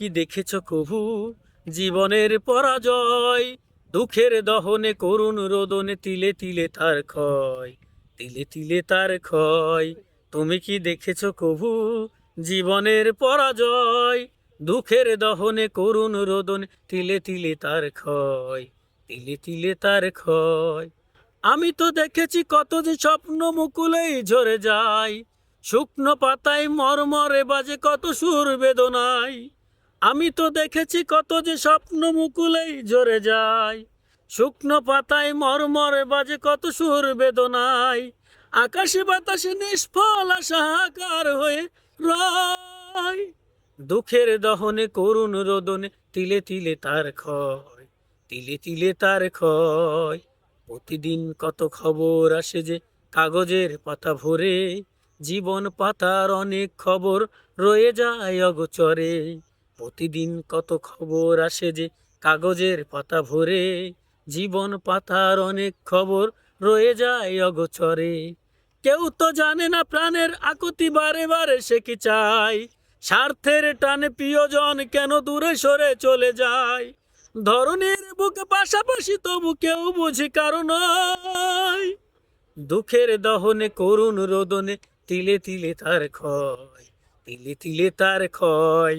কি দেখেছ কভু জীবনের পরাজয়, দুঃখের দহনে করুণ রোদনে তিলে তিলে তার ক্ষয়, তিলে তিলে তার ক্ষয়। তুমি কি দেখেছ কভু জীবনের পরাজয়, দুঃখের দহনে করুণ রোদনে তিলে তিলে তার ক্ষয়, তিলে তিলে তার ক্ষয়। আমি তো দেখেছি কত যে স্বপ্ন মুকুলেই ঝরে যায়, শুকনো পাতায় মরমরে বাজে কত সুর বেদনায়। আমি তো দেখেছি কত যে স্বপ্ন মুকুলেই ঝরে যায়। শুকনো পাতায় মরমরে বাজে কত সুর বেদনায়। আকাশে বাতাসে নিষ্ফল আশাকার হয়ে রয়। দুঃখের দহনে করুণ রোদনে তিলে তিলে তার ক্ষয়, তিলে তিলে তার ক্ষয়। প্রতিদিন কত খবর আসে যে কাগজের পাতা ভরে, জীবন পাতার অনেক খবর রয়ে যায় অগোচরে। প্রতিদিন কত খবর আসে যে কাগজের পাতা ভরে, জীবন পাতার অনেক খবর রয়ে যায় অগোচরে। কেউ তো জানে না প্রাণের আকুতি বারে বারে সে কি চায়। স্বার্থের টানে প্রিয়জন কেন দূরে সরে চলে যায়। ধরনের বুকে পাশাপাশি তবু কেউ বুঝি কারণ দুঃখের দহনে, করুণ রোদনে তিলে তিলে তার ক্ষয়, তিলে তিলে তার ক্ষয়।